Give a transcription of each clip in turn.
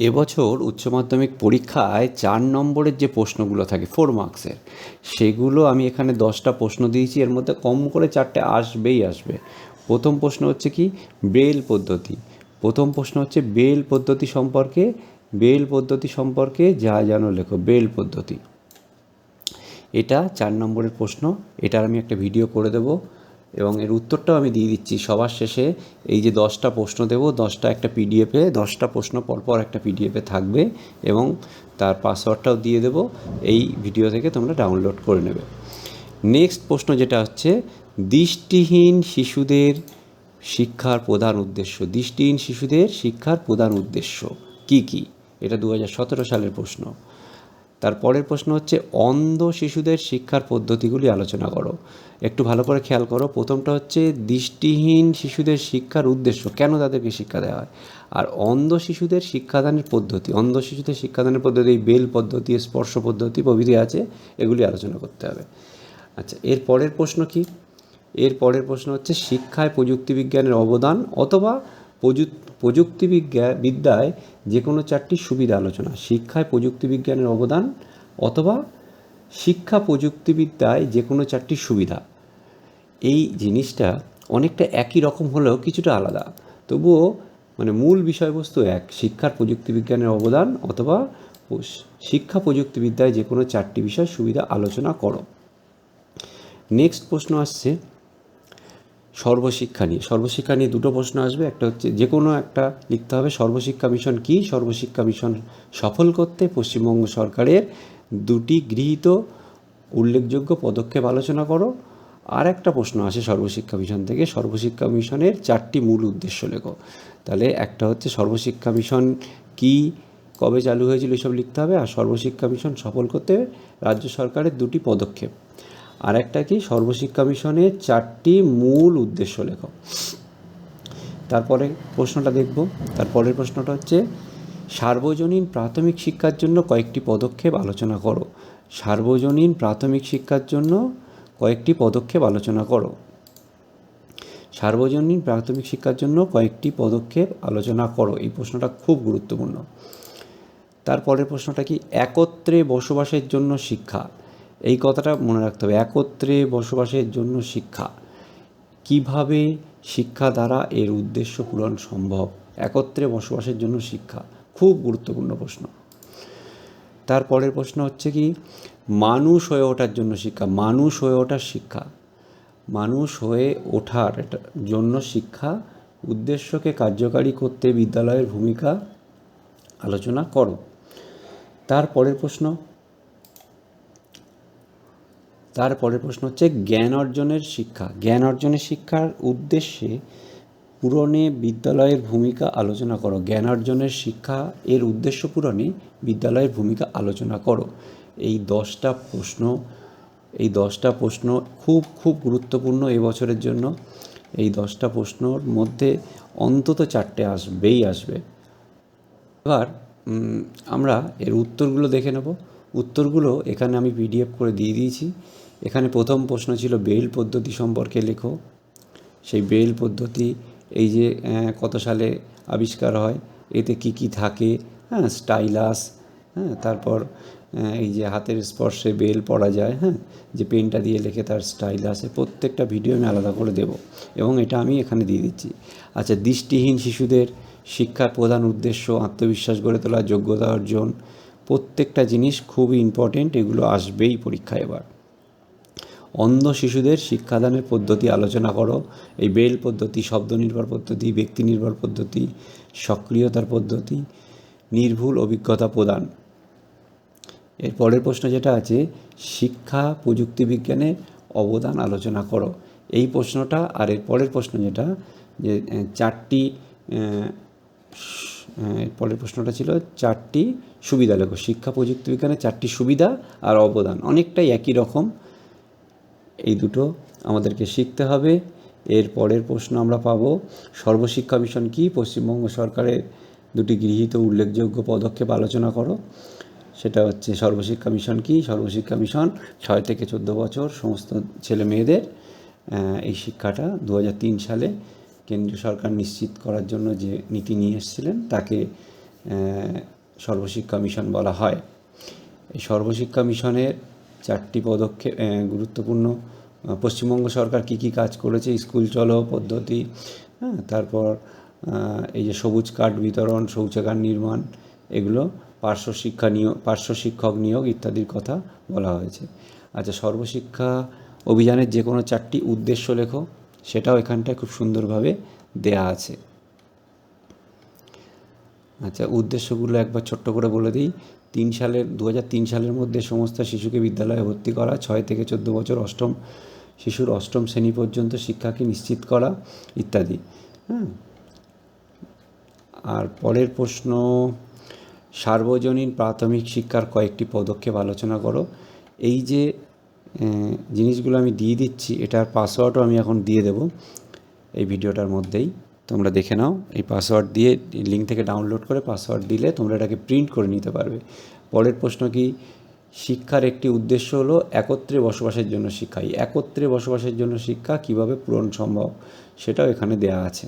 এবছর উচ্চ মাধ্যমিক পরীক্ষায় চার নম্বরের যে প্রশ্নগুলো থাকে ফোর মার্কসের সেগুলো আমি এখানে দশটা প্রশ্ন দিয়েছি। এর মধ্যে কম করে চারটে আসবেই আসবে। প্রথম প্রশ্ন হচ্ছে কি? বেল পদ্ধতি। প্রথম প্রশ্ন হচ্ছে বেল পদ্ধতি সম্পর্কে, বেল পদ্ধতি সম্পর্কে যা জানো লেখো, বেল পদ্ধতি। এটা চার নম্বরের প্রশ্ন। এটার আমি একটা ভিডিও করে দেবো। এবং এর উত্তরটাও আমি দিয়ে দিচ্ছি। সবার শেষে এই যে দশটা প্রশ্ন দেবো, দশটা একটা পিডিএফে দশটা প্রশ্ন পরপর একটা পিডিএফে থাকবে এবং তার পাসওয়ার্ডটাও দিয়ে দেবো। এই ভিডিও থেকে তোমরা ডাউনলোড করে নেবে। নেক্সট প্রশ্ন যেটা হচ্ছে, দৃষ্টিহীন শিশুদের শিক্ষার প্রধান উদ্দেশ্য। দৃষ্টিহীন শিশুদের শিক্ষার প্রধান উদ্দেশ্য কি কি? এটা দু হাজার সতেরো সালের প্রশ্ন। তারপরের প্রশ্ন হচ্ছে, অন্ধ শিশুদের শিক্ষার পদ্ধতিগুলি আলোচনা করো। একটু ভালো করে খেয়াল করো। প্রথমটা হচ্ছে, দৃষ্টিহীন শিশুদের শিক্ষার উদ্দেশ্য কেন তাদেরকে শিক্ষা দেওয়া হয়? আর অন্ধ শিশুদের শিক্ষাদানের পদ্ধতি, অন্ধ শিশুদের শিক্ষাদানের পদ্ধতি বেল পদ্ধতি, স্পর্শ পদ্ধতি প্রভৃতি আছে, এগুলি আলোচনা করতে হবে। আচ্ছা এর পরের প্রশ্ন কি? এর পরের প্রশ্ন হচ্ছে, শিক্ষায় প্রযুক্তি বিজ্ঞানের অবদান অথবা প্রযুক্তি বিজ্ঞান বিদ্যায় যে কোনো চারটি সুবিধা আলোচনা। শিক্ষায় প্রযুক্তি বিজ্ঞানের অবদান অথবা শিক্ষা প্রযুক্তিবিদ্যায় যে কোনো চারটি সুবিধা। এই জিনিসটা অনেকটা একই রকম হলেও কিছুটা আলাদা। তবুও মানে মূল বিষয়বস্তু এক, শিক্ষার প্রযুক্তিবিজ্ঞানের অবদান অথবা শিক্ষা প্রযুক্তিবিদ্যায় যে কোনো চারটি বিষয় সুবিধা আলোচনা করো। নেক্সট প্রশ্ন আসছে সর্বশিক্ষা নিয়ে। সর্বশিক্ষা নিয়ে দুটো প্রশ্ন আসবে। একটা হচ্ছে যে কোনো একটা লিখতে হবে, সর্বশিক্ষা মিশন কি? সর্বশিক্ষা মিশন সফল করতে পশ্চিমবঙ্গ সরকারের দুটি গৃহীত উল্লেখযোগ্য পদক্ষেপ আলোচনা করো। আর একটা প্রশ্ন আসে সর্বশিক্ষা মিশন থেকে। সর্বশিক্ষা মিশনের চারটি মূল উদ্দেশ্য লেখো। তাহলে একটা হচ্ছে সর্বশিক্ষা মিশন কি? কবে চালু হয়েছিল এসব লিখতে হবে? আর সর্বশিক্ষা মিশন সফল করতে রাজ্য সরকারের দুটি পদক্ষেপ। আর একটা কি? সর্বশিক্ষা মিশনের চারটি মূল উদ্দেশ্য লেখো। তারপরে প্রশ্নটা দেখব। তারপরের প্রশ্নটা হচ্ছে, সার্বজনীন প্রাথমিক শিক্ষার জন্য কয়েকটি পদক্ষেপ আলোচনা করো। সার্বজনীন প্রাথমিক শিক্ষার জন্য কয়েকটি পদক্ষেপ আলোচনা করো। সার্বজনীন প্রাথমিক শিক্ষার জন্য কয়েকটি পদক্ষেপ আলোচনা করো। এই প্রশ্নটা খুব গুরুত্বপূর্ণ। তারপরের প্রশ্নটা কি? একত্রে বসবাসের জন্য শিক্ষা। এই কথাটা মনে রাখতে হবে। একত্রে বসবাসের জন্য শিক্ষা। কীভাবে শিক্ষা দ্বারা এর উদ্দেশ্য পূরণ সম্ভব? একত্রে বসবাসের জন্য শিক্ষা। খুব গুরুত্বপূর্ণ প্রশ্ন। তারপরের প্রশ্ন হচ্ছে কি, মানুষ হয়ে ওঠার জন্য শিক্ষা। মানুষ হয়ে ওঠার শিক্ষা। মানুষ হয়ে ওঠার জন্য শিক্ষা উদ্দেশ্যকে কার্যকারী করতে বিদ্যালয়ের ভূমিকা আলোচনা করো। তারপরের প্রশ্ন তারপরের প্রশ্ন হচ্ছে জ্ঞান অর্জনের শিক্ষা। জ্ঞান অর্জনের শিক্ষার উদ্দেশ্যে পূরণে বিদ্যালয়ের ভূমিকা আলোচনা করো। জ্ঞান অর্জনের শিক্ষা এর উদ্দেশ্য পূরণে বিদ্যালয়ের ভূমিকা আলোচনা করো। এই দশটা প্রশ্ন, এই দশটা প্রশ্ন খুব খুব গুরুত্বপূর্ণ এবছরের জন্য। এই দশটা প্রশ্নর মধ্যে অন্তত চারটে আসবেই আসবে। এবার আমরা এর উত্তরগুলো দেখে নেব। উত্তরগুলো এখানে আমি পিডিএফ করে দিয়ে দিয়েছি। এখানে প্রথম প্রশ্ন ছিল বেল পদ্ধতি সম্পর্কে লেখো। সেই বেল পদ্ধতি এই যে কত সালে আবিষ্কার হয়, এতে কি কি থাকে হ্যাঁ স্টাইলাস হ্যাঁ তারপর এই যে হাতের স্পর্শে বেল পড়া যায় হ্যাঁ যে পেনটা দিয়ে লেখে তার স্টাইল আসে প্রত্যেকটা ভিডিও আমি আলাদা করে দেব এবং এটা আমি এখানে দিয়ে দিচ্ছি। আচ্ছা দৃষ্টিহীন শিশুদের শিক্ষার প্রধান উদ্দেশ্য আত্মবিশ্বাস গড়ে তোলা, যোগ্যতা অর্জন প্রত্যেকটা জিনিস খুবই ইম্পর্টেন্ট এগুলো আসবেই পরীক্ষায় এবার। অন্ধ শিশুদের শিক্ষাদানের পদ্ধতি আলোচনা করো, এই বেল পদ্ধতি শব্দ নির্ভর পদ্ধতি ব্যক্তি নির্ভর পদ্ধতি, সক্রিয়তার পদ্ধতি, নির্ভুল অভিজ্ঞতা প্রদান। এর পরের প্রশ্ন যেটা আছে, শিক্ষা, প্রযুক্তি বিজ্ঞানে অবদান আলোচনা করো। এই প্রশ্নটা আর এর পরের প্রশ্ন যেটা, যে চারটি পরের প্রশ্নটা ছিল, চারটি সুবিধা লেখো। শিক্ষা, প্রযুক্তি বিজ্ঞানের চারটি সুবিধা আর অবদান। অনেকটাই একই রকম। এই দুটো আমাদেরকে শিখতে হবে। এর পরের প্রশ্ন আমরা পাবো, সর্বশিক্ষা মিশন কি? পশ্চিমবঙ্গ সরকারের দুটি গৃহীত উল্লেখযোগ্য পদক্ষেপ আলোচনা করো। সেটা হচ্ছে, সর্বশিক্ষা মিশন কি? সর্বশিক্ষা মিশন ছয় থেকে চোদ্দ বছর, সমস্ত ছেলে মেয়েদের এই শিক্ষাটা দু হাজার তিন সালে কেন্দ্রীয় সরকার নিশ্চিত করার জন্য যে নীতি নিয়ে এসেছিলেন, তাকে সর্বশিক্ষা মিশন বলা হয়। এই সর্বশিক্ষা মিশনের চারটি পদক্ষেপ গুরুত্বপূর্ণ। পশ্চিমবঙ্গ সরকার কি কি কাজ করেছে, স্কুল চলো, পদ্ধতি হ্যাঁ তারপর এই যে সবুজ কার্ড বিতরণ, শৌচাগার নির্মাণ, এগুলো পার্শ্ব শিক্ষা নিয়োগ, পার্শ্ব শিক্ষক নিয়োগ ইত্যাদির কথা বলা হয়েছে। আচ্ছা সর্বশিক্ষা অভিযানের যে কোনো চারটি উদ্দেশ্য লেখো। সেটাও এখানটায় খুব সুন্দরভাবে দেয়া আছে। আচ্ছা উদ্দেশ্যগুলো একবার ছোট্ট করে বলে দিই। তিন সালের দু সালের মধ্যে সমস্ত শিশুকে বিদ্যালয়ে ভর্তি করা, ছয় থেকে চোদ্দ বছর অষ্টম শিশুর অষ্টম শ্রেণি পর্যন্ত শিক্ষাকে নিশ্চিত করা ইত্যাদি। হ্যাঁ আর পরের প্রশ্ন, সার্বজনীন প্রাথমিক শিক্ষার কয়েকটি পদক্ষেপ আলোচনা করো। এই যে জিনিসগুলো আমি দিয়ে দিচ্ছি, এটার পাসওয়ার্ডও আমি এখন দিয়ে দেবো এই ভিডিওটার মধ্যেই। তোমরা দেখে নাও, এই পাসওয়ার্ড দিয়ে লিঙ্ক থেকে ডাউনলোড করে পাসওয়ার্ড দিলে তোমরা এটাকে প্রিন্ট করে নিতে পারবে। পরের প্রশ্ন কি? শিক্ষার একটি উদ্দেশ্য হলো একত্রে বসবাসের জন্য শিক্ষা। এই একত্রে বসবাসের জন্য শিক্ষা কীভাবে পূরণ সম্ভব সেটাও এখানে দেয়া আছে।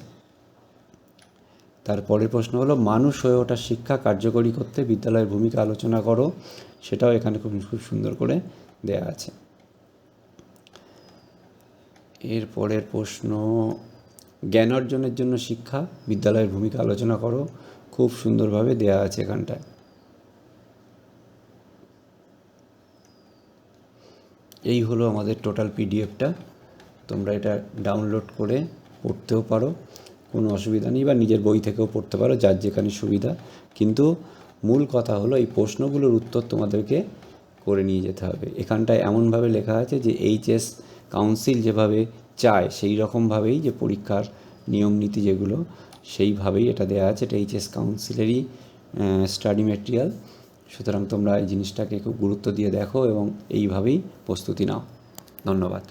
তারপরের প্রশ্ন হলো, মানুষ হয়ে ওঠার শিক্ষা কার্যকরী করতে বিদ্যালয়ের ভূমিকা আলোচনা করো, সেটাও এখানে খুব খুব সুন্দর করে দেয়া আছে। এর পরের প্রশ্ন, জ্ঞান অর্জনের জন্য শিক্ষা, বিদ্যালয়ের ভূমিকা আলোচনা করো। খুব সুন্দরভাবে দেয়া আছে এখানটায়। এই হলো আমাদের টোটাল পিডিএফটা তোমরা এটা ডাউনলোড করে পড়তেও পারো। কোনো অসুবিধা নেই, বা নিজের বই থেকেও পড়তে পারো, যার যেখানে সুবিধা। কিন্তু মূল কথা হলো, এই প্রশ্নগুলোর উত্তর তোমাদেরকে করে নিয়ে যেতে হবে। এখানটায় এমনভাবে লেখা আছে যে এইচএস কাউন্সিল যেভাবে চায়, সেই রকমভাবেই যে পরীক্ষার নিয়ম নীতি যেগুলো, সেইভাবেই এটা দেওয়া আছে। এটা এইচএস কাউন্সিলেরই স্টাডি মেটেরিয়াল সুতরাং তোমরা এই জিনিসটাকে খুব গুরুত্ব দিয়ে দেখো এবং এইভাবেই প্রস্তুতি নাও। ধন্যবাদ।